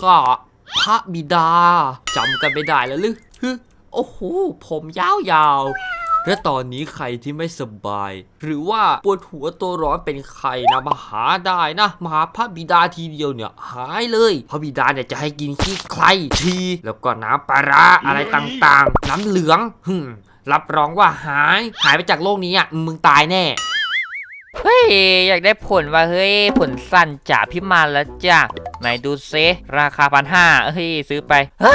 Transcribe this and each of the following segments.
ข้าพระบิดาจำกันไม่ได้แล้วหรือฮึโอ้โห ผมยาวๆและตอนนี้ใครที่ไม่สบาย หรือว่าปวดหัวตัวร้อนเป็นใครนะมาหาได้นะมาหาพระบิดาทีเดียวเนี่ย หายเลยพระบิดาเนี่ยจะให้กินขี้ใครทีแล้วก็น้ำปลาร้าอะไรต่างๆ น้ำเหลืองหึมรับรองว่าหายหายไปจากโลกนี้อะมึงตายแน่เฮ้ยอยากได้ผลว่าเฮ้ยผลสั้นจ่าพิมานแล้วจ้ะ ไหนดูเซราคาพันห้าเฮ้ยซื้อไปฮะ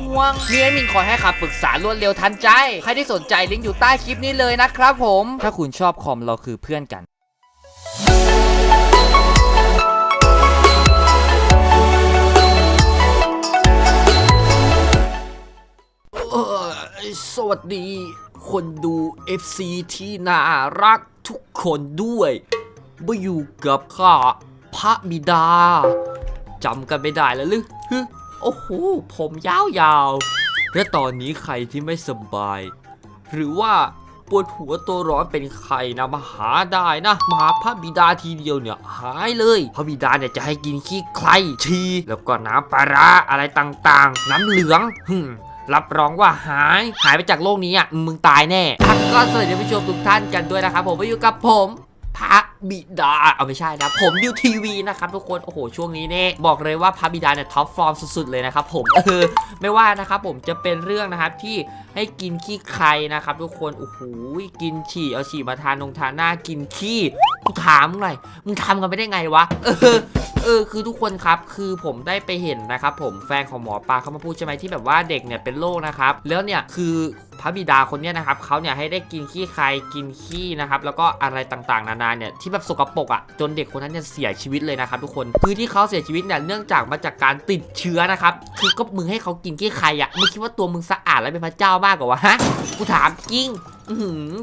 ห่วงมีแอดมินคอยให้คำปรึกษารวดเร็วทันใจ ใครที่สนใจลิงก์อยู่ใต้คลิปนี้เลยนะครับผม ถ้าคุณชอบคอมเราคือเพื่อนกันสวัสดี คนดู FC ที่น่ารักทุกคนด้วยมาอยู่กับข้าพระบิดาจำกันไม่ได้แล้วหรือ โอ้โห ผมยาวๆ และตอนนี้ใครที่ไม่สบาย หรือว่าปวดหัวตัวร้อนเป็นใครนะมาหาได้นะมาหาพระบิดาทีเดียวเนี่ยหายเลย พระบิดาเนี่ยจะให้กินขี้ใครทีแล้วก็น้ำปลาร้าอะไรต่างๆ น้ำเหลืองหึรับรองว่าหายหายไปจากโลกนี้อะมึงตายแน่ทักก็สวัสดีผู้ชมทุกท่านกันด้วยนะครับผมมาอยู่กับผมพระ บิดาเอาไม่ใช่นะผมดิวทีวีนะครับทุกคนโอ้โหช่วงนี้เนี่ยบอกเลยว่าพระบิดาเนี่ยท็อปฟอร์มสุดๆเลยนะครับผมเออไม่ว่านะครับผมจะเป็นเรื่องนะครับที่ให้กินขี้ใครนะครับทุกคนโอ้โหกินฉี่เอาฉี่มาทานลงทานหน้ากินขี้ กูถามหน่อยมึงทำกันไม่ได้ไงวะ เออ เออ คือทุกคนครับ คือผมได้ไปเห็นนะครับผมแฟนของหมอปลาเขามาพูดใช่ไหมที่แบบว่าเด็กเนี่ยเป็นโรคนะครับ แล้วเนี่ยคือพระบิดาคนเนี้ยนะครับเขาเนี่ยให้ได้กินขี้ใครกินขี้นะครับแล้วก็อะไรต่างๆ นานาเนี่ยที่แบบสกปรกอะจนเด็กคนนั้นเนี่ยเสียชีวิตเลยนะครับทุกคนคือที่เขาเสียชีวิตเนี่ยเนื่องจากมาจากการติดเชื้อนะครับคือก็มึงให้เขากินขี้ใครอะมึงคิดว่าตัวมึงสะอาดและเป็นพระเจ้ามากกว่าวะฮะกูถามจริง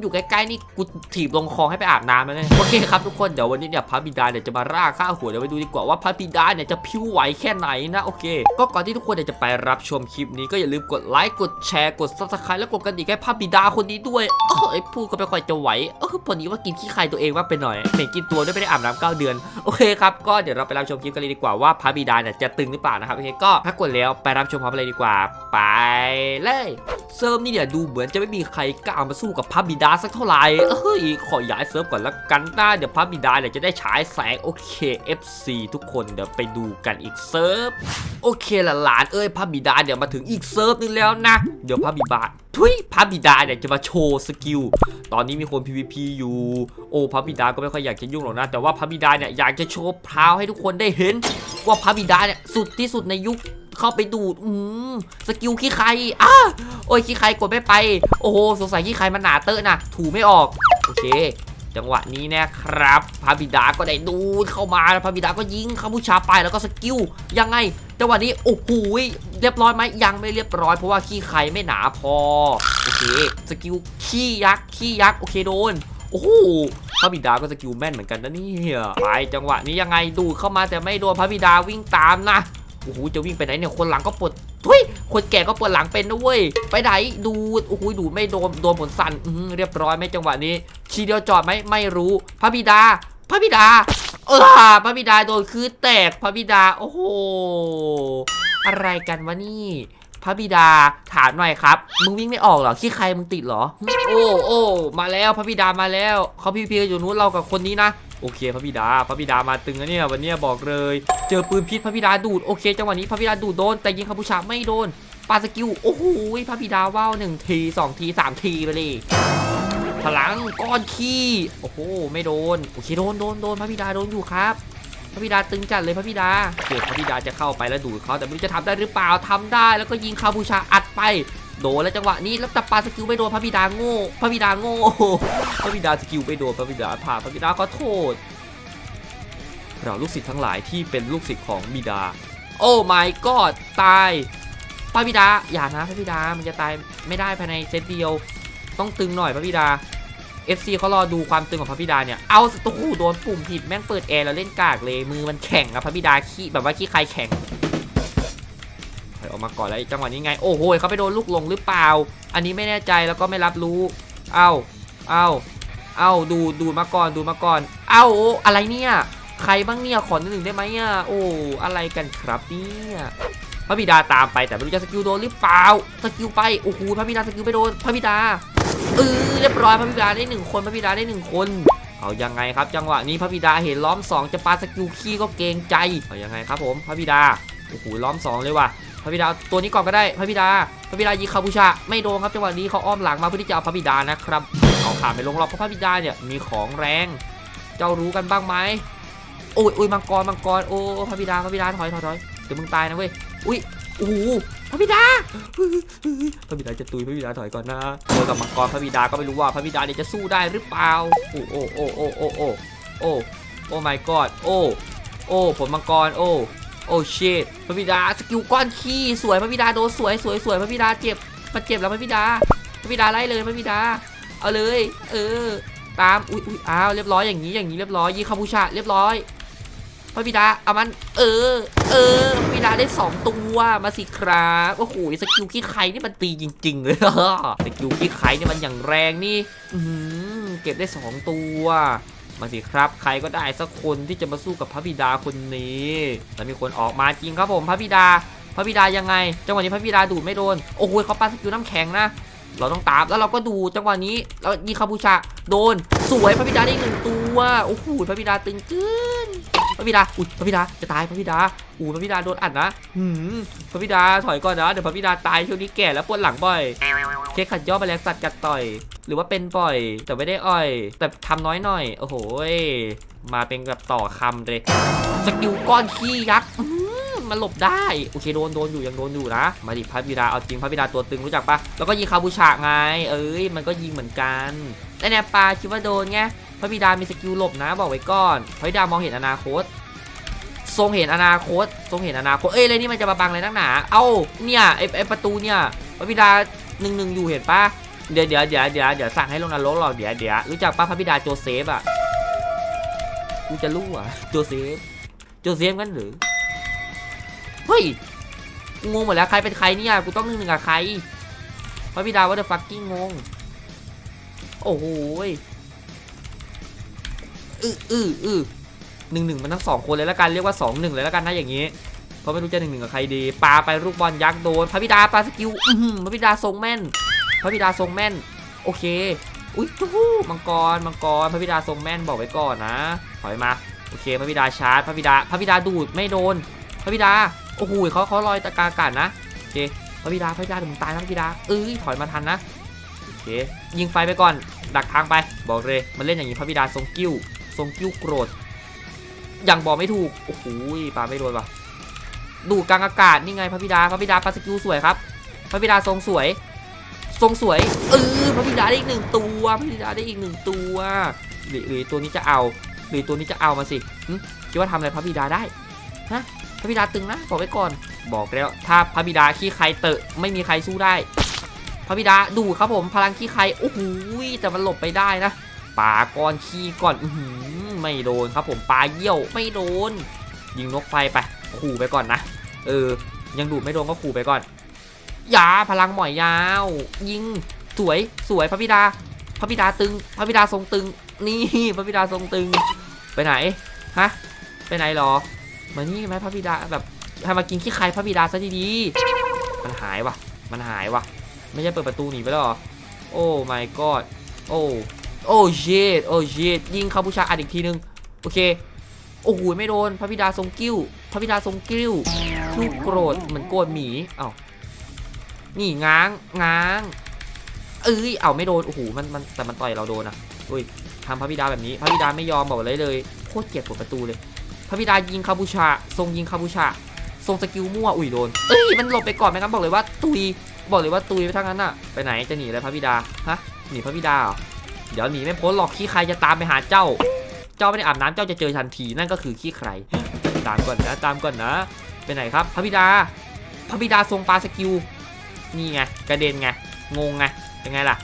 อยู่ใกล้ๆนี่กูถีบลงคลองให้ไปอาบน้ำแล้วเนี่ยโอเคครับทุกคนเดี๋ยววันนี้เนี่ยพระบิดาเนี่ยจะมาร่าข้าหัวเดี๋ยวไปดูดีกว่าว่าพระบิดาเนี่ยจะพิ้วไหวแค่ไหนนะโอเค ก็ก่อนที่ทุกคนเนี่ยจะไปรับชมคลิปนี้ก็อย่าลืมกดไลค์กดแชร์กด subscribe แล้วกดกระดิ่งให้พระบิดาคนนี้ด้วยเอ้ยพูดก็ไม่ค่อยจะไหวเออพอดีว่ากินขี้ใครตัวเองมากไปหน่อยเหม็นกินตัวด้วยไม่ได้อาบน้ำเก้าเดือนโอเคครับก็เดี๋ยวเราไปรับชมคลิปกันเลยดีกว่าว่าพระบิดาเนี่ยจะตึงหรือเปล่านะครับโอเคก็ถ้ากดแล้วไปรับชมพร้อมกันเลยดีกว่า ไปเลยเซิร์ฟนี่เนี่ยดูเหมือนจะไม่มีใครกล้ามาสู้กับพระบิดาสักเท่าไหร่เอ้ยขอย้ายเซิร์ฟก่อนละกันนะเดี๋ยวพระบิดาเนี่ยจะได้ฉายแสงโอเค FC ทุกคนเดี๋ยวไปดูกันอีกเซิร์ฟโอเคละหลานเอ้ยพระบิดาเดี๋ยวมาถึงอีกเซิร์ฟนึงแล้วนะ เดี๋ยวพระบิดาทุยพระบิดาเนี่ยจะมาโชว์สกิลตอนนี้มีคน PVP อยู่ โอ้พระบิดาก็ไม่ค่อยอยากจะยุ่งหรอกนะ แต่ว่าพระบิดาเนี่ยอยากจะโชว์พราวให้ทุกคนได้เห็น ว่าพระบิดาเนี่ยสุดที่สุดในยุค เข้าไปดูดอืมสกิลขี้ใครอ้าโอ้ยขี้ใครกดไม่ไป โอ้โหสงสัยขี้ใครมันหนาเตอะนะถูไม่ออกโอเค จังหวะนี้นะครับพระบิดาก็ได้ดูดเข้ามาแล้วพระบิดาก็ยิงคาบูชาไปแล้วก็สกิลยังไงจังหวะนี้โอ้โหเรียบร้อยไหมยังไม่เรียบร้อยเพราะว่าขี้ใครไม่หนาพอโอเคสกิลขี้ยักษ์ขี้ยักษ์โอเคโดนโอ้โหพระบิดาก็สกิลแม่นเหมือนกันนะนี่ไปจังหวะนี้ยังไงดูดเข้ามาแต่ไม่โดนพระบิดาวิ่งตามนะ โอ้โหจะวิ่งไปไหนเนี่ยคนหลังก็ปวดทุยคนแก่ก็ปวดหลังเป็นนะเว้ยไปไหนดูดโอ้โหดูดไม่โดนโดนผลสั่นอือเรียบร้อยไหมจังหวะนี้ ชีเดียวจอดไหมไม่รู้ พระบิดา พระบิดา เออพระบิดาโดนคือแตกพระบิดาโอ้โหอะไรกันวะนี่พระบิดาถามหน่อยครับ มึงวิ่งไม่ออกเหรอขี้ใครมึงติดเหรอ โอ้โอ้มาแล้วพระบิดามาแล้วเขาพี่พีอยู่นู้นเรากับคนนี้นะ โอเคพระบิดาพระบิดามาตึงนะเนี่ยวันนี้บอกเลย เจอปืนพิษพระบิดาดูดโอเคจังหวะนี้พระบิดาดูดโดนแต่ยิงคาบูชาไม่โดนปาสกิลโอ้โหพระบิดาว่าวหนึ่งทีสองทีสามทีไปเลยพลังก้อนขี้โอ้โหไม่โดนโอเคโดนโดนโดนพระบิดาโดนอยู่ครับพระบิดาตึงจัดเลยพระบิดาเกิดพระบิดาจะเข้าไปแล้วดูดเขาแต่ไม่รู้จะทำได้หรือเปล่าทำได้แล้วก็ยิงคาบูชาอัดไป โดนแล้วจังหวะนี้แล้วแต่ปลาสกิลไม่โดนพระบิดาโง่พระบิดาโง่พระบิดาสกิลไม่โดนพระบิดาผ่าพระบิดาขอโทษ เราลูกศิษย์ทั้งหลายที่เป็นลูกศิษย์ของบิดา โอ้ my god ตายพระบิดาอย่านะพระบิดามันจะตายไม่ได้ภายในเซตเดียว ต้องตึงหน่อยพระบิดา FC เขารอดูความตึงของพระบิดาเนี่ยเอาโอ้โดนปุ่มผิดแม่งเปิดแอร์แล้วเล่นกากเลยมือมันแข็งอะพระบิดาขี้แบบว่าขี้ใครแข็ง ออกมาก่อนแล้วไอ้จังหวะนี้ไง โอ้โหเขาไปโดนลูกหลงหรือเปล่า อันนี้ไม่แน่ใจแล้วก็ไม่รับรู้ เอ้า เอ้า เอ้า ดู ดูมาก่อน ดูมาก่อน เอ้า อะไรเนี่ย ใครบ้างเนี่ย ขอหนึ่งได้ไหมอะ โอ้ อะไรกันครับเนี่ยพระบิดาตามไปแต่ไม่รู้จะสกิลโดนหรือเปล่า สกิลไป โอ้โห พระบิดาสกิลไปโดน พระบิดา เออ เรียบร้อย พระบิดาได้หนึ่งคน พระบิดาได้หนึ่งคนเอายังไงครับจังหวะนี้พระบิดาเห็นล้อมสองจะปาสกิลขี้ก็เกรงใจ เอายังไงครับผมพระบิดาโอ้โหล้อมสองเลยว่ะ ระบิดาตัวนี้ก่อนก็ได้พระบิดาพระบิดายิงคาบูชาไม่โดนครับจังหวะนี้เขาอ้อมหลังมาเพื่อที่จะเอาพระบิดานะครับเอาขาไม่ลงรอกเพราะพระบิดาเนี่ยมีของแรง เจ้ารู้กันบ้างไหมโอ้ยโอ้ยมังกรมังกรโอ้พระบิดาพระบิดาถอยถอยถอยเดี๋ยวมึงตายนะเว้ยอุ้ยโอ้โหพระบิดาพระบิดาจะตุยพระบิดาถอยก่อนนะเจอกับมังกรพระบิดาก็ไม่รู้ว่าพระบิดาเนี่ยจะสู้ได้หรือเปล่าโอ้โอ้โอ้โอ้โอ้โอ้โอ้โอ้ my god โอ้โอ้ผลมังกรโอ้ โอ้ชิตพระบิดาสกิลก้อนขี้สวยพระบิดาโดนสวยสวยสวยพระบิดาเจ็บมันเจ็บแล้วพระบิดาพระบิดาไล่เลยพระบิดา เอาเลย เออ ตามอุ้ยอุ้ยอ้าวเรียบร้อยอย่างนี้อย่างนี้เรียบร้อยยีคาบูชาเรียบร้อยพระบิดาเอามัน เออ เออพระบิดาได้สองตัวมาสิครับโอ้โหสกิลขี้ใครนี่มันตีจริง ๆ เลยสกิลขี้ใครนี่มันอย่างแรงนี่อืเก็บได้สองตัว มาสิครับ ใครก็ได้สักคนที่จะมาสู้กับพระบิดาคนนี้แล้วมีคนออกมาจริงครับผมพระบิดา พระบิดายังไง จังหวะนี้พระบิดาดูดไม่โดน โอ้โหเขาปาสกิลน้ำแข็งนะ เราต้องตามแล้วเราก็ดูจังหวะนี้เรายิงคาบูชาโดน สวยพระบิดาได้หนึ่งตัว โอ้โหพระบิดาตึงจืน พระบิดาอุ้ยพระบิดาจะตายพระบิดาอู้พระบิดาโดนอัดนะหืมพระบิดาถอยก่อนนะเดี๋ยวพระบิดาตายช่วงนี้แก่แล้วปวดหลังบ่อยเคสขัดย่อไปแล้วสัตว์กัดต่อย หรือว่าเป็นบ่อย แต่ไม่ได้อ่อย แต่ทำน้อยหน่อย โอ้โหมาเป็นแบบต่อคำเลยสกิลก้อนขี้ยักษ์มันหลบได้ โอเคโดนโดนอยู่ยังโดนอยู่นะ มาดิพระบิดาเอาจริงพระบิดาตัวตึงรู้จักปะแล้วก็ยิงคาบูชาไง เอ้ยมันก็ยิงเหมือนกันแต่เนี่ยปลาคิดว่าโดนไง พระบิดามีสกิลหลบนะบอกไว้ก่อนพระบิดามองเห็นอนาคต ทรงเห็นอนาคต ทรงเห็นอนาคต เอ้ยอะไรนี่มันจะมาบังอะไรนักหนา เอ้า เนี่ยไอไอประตูเนี่ย พระบิดาหนึ่งหนึ่งอยู่เห็นปะเดี๋ยวเดี๋ยวเดี๋ยวเดี๋ยวเดี๋ยวสั่งให้ลงนรกหรอเดี๋ยวเดี๋ยวรู้จักปะพระบิดาโจเซฟอะกูจะรู้อะโจเซฟโจเซฟงั้นหรือเฮ้ยงงหมดแล้วใครเป็นใครเนี่ยกูต้องหนึ่งหนึ่งกับใครพระบิดาว่าเดอะฟักกิ้งงงโอ้โห อืออืออือหนึ่งหนึ่งมันทั้งสองคนเลยแล้วกันเรียกว่าสองหนึ่งเลยแล้วกันนะอย่างนี้เพราะไม่รู้จะหนึ่งหนึ่งกับใครดีปาไปลูกบอลยักษ์โดนพระบิดาปาสกิลอือหือพระบิดาทรงแม่นพระบิดาทรงแม่น โอเค อุ้ยจู้มังกรมังกรพระบิดาทรงแม่นบอกไว้ก่อนนะถอยมาโอเคพระบิดาชาร์จพระบิดาพระบิดาดูดไม่โดน พระบิดาโอ้โหเขาเขาลอยตะกาอากาศนะโอเคพระบิดาพระบิดาเดี๋ยวมึงตายนะพระบิดาเอ้ยถอยมาทันนะโอเคยิงไฟไปก่อนดักทางไปบอกเลยมันเล่นอย่างนี้พระบิดาทรงกิ้ว ทรงกิ้วโกรธยังบอกไม่ถูก โอ้โหปาไม่โดนว่ะ ดูกลางอากาศนี่ไงพระบิดาพระบิดาปาสกิลสวยครับ พระบิดาทรงสวย ทรงสวยเออพระบิดาได้อีกหนึ่งตัวพระบิดาได้อีกหนึ่งตัวหรือหรือตัวนี้จะเอา หรือตัวนี้จะเอามาสิคิดว่าทำอะไรพระบิดาได้ฮะพระบิดาตึงนะบอกไว้ก่อน บอกแล้ว ถ้าพระบิดาขี้ใครเตะไม่มีใครสู้ได้ พระบิดาดูครับผมพลังขี้ใครโอ้โหแต่มันหลบไปได้นะป่าก้อนขี้ก่อนอือหือ ไม่โดนครับผมปลาเยี่ยวไม่โดน ยิงนกไฟไปขู่ไปก่อนนะเออ ยังดูดไม่โดนก็ขู่ไปก่อนยาพลังหมอยยาว ยิงสวยสวยพระบิดา พระบิดาตึง พระบิดาทรงตึง นี่พระบิดาทรงตึง ไปไหนฮะไปไหนหรอมานี่ไหมพระบิดาแบบให้มากินขี้ใครพระบิดาซะดีๆมันหายว่ะมันหายว่ะไม่ใช่เปิดประตูหนีไปแล้วหรอโอ้ my god โอ้ โอ้ shit โอ้ shit ยิงคาบูชาอัดอีกทีนึง โอเค โอ้โหไม่โดน พระบิดาทรงกิ้ว พระบิดาทรงกิ้วลูกโกรธเหมือนโกรธหมีเอ้านี่ง้างง้าง เอ้ยเอ้าไม่โดน โอ้โหมันมันแต่มันต่อยเราโดนอะอุ้ยทำพระบิดาแบบนี้ พระบิดาไม่ยอมบอกเลยเลยโคตรเกลียดเปิดประตูเลย พระบิดายิงคาบูชา ทรงยิงคาบูชา ทรงสกิลมั่วอุ้ยโดนเอ้ยมันหลบไปก่อนไหมครับบอกเลยว่าตุยบอกเลยว่าตุยไปทั้งนั้นอะไปไหนจะหนีเลยพระบิดาฮะหนีพระบิดาเหรอ เดี๋ยวหนีไม่พ้นหรอกขี้ใครจะตามไปหาเจ้า เจ้าไม่ได้อาบน้ำเจ้าจะเจอทันทีนั่นก็คือขี้ใคร ตามก่อนนะตามก่อนนะไปไหนครับ พระบิดา พระบิดาทรงปลาสกิลนี่ไงกระเด็นไงงงไงเป็นไงล่ะ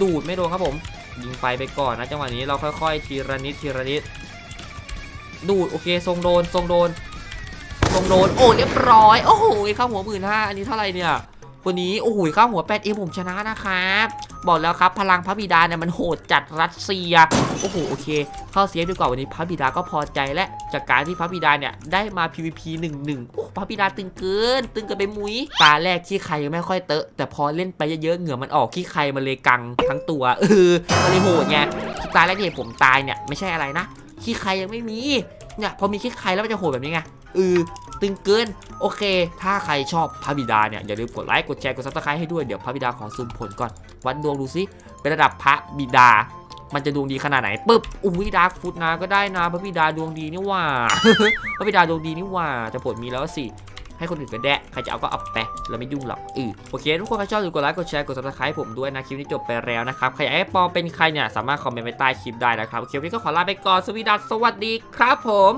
ดูดไม่โดนครับผม ยิงไฟไปก่อนนะจังหวะนี้เราค่อยๆ ทีละนิดทีละนิดดูดโอเคทรงโดนทรงโดนทรงโดนโอ้เรียบร้อยโอ้โหข้าหัวหมื่นห้าอันนี้เท่าไหร่เนี่ยคนนี้โอ้โหข้าหัวแปดเอผมชนะนะครับ บอกแล้วครับ พลังพระบิดาเนี่ยมันโหดจัดรัสเซีย โอ้โห โอเค เข้าเซฟดีกว่าวันนี้พระบิดาก็พอใจและจากการที่พระบิดาเนี่ยได้มา PVP 1 1โอ้พระบิดาตึงเกิน ตึงเกินไปมุ้ยตาแรกขี้ใครยังไม่ค่อยเตอะ แต่พอเล่นไปเยอะๆเหงื่อมันออกขี้ใครมันเลยกังทั้งตัวเออมันเลยโหดไงตาแรกที่ผมตายเนี่ยไม่ใช่อะไรนะขี้ใครยังไม่มีเนี่ยพอมีขี้ใครแล้วมันจะโหดแบบนี้ไงเออ ตึงเกิน โอเค ถ้าใครชอบพระบิดาเนี่ย อย่าลืมกดไลค์ กดแชร์ กดซับสไครต์ให้ด้วย เดี๋ยวพระบิดาขอซูมผลก่อน วัดดวงดูซิ เป็นระดับพระบิดา มันจะดวงดีขนาดไหนปุ๊บ อุ้ยดาร์กฟุตนะก็ได้นะ พระบิดาดวงดีนี่ว่า พระบิดาดวงดีนี่ว่าแต่ผลมีแล้วสิให้คนอื่นก็แดะ ใครจะเอาก็เอาไป เราไม่ยุ่งหรอกเออโอเค ทุกคนใครชอบอย่าลืมกดไลค์ กดแชร์ กด subscribe ผมด้วยนะ คลิปนี้จบไปแล้วนะครับ ใครอยากให้ปอเป็นใครเนี่ย สามารถคอมเมนต์ไว้ใต้คลิปได้นะครับโอเควันนี้ก็ขอลาไปก่อน สวีดัสสวัสดีครับผม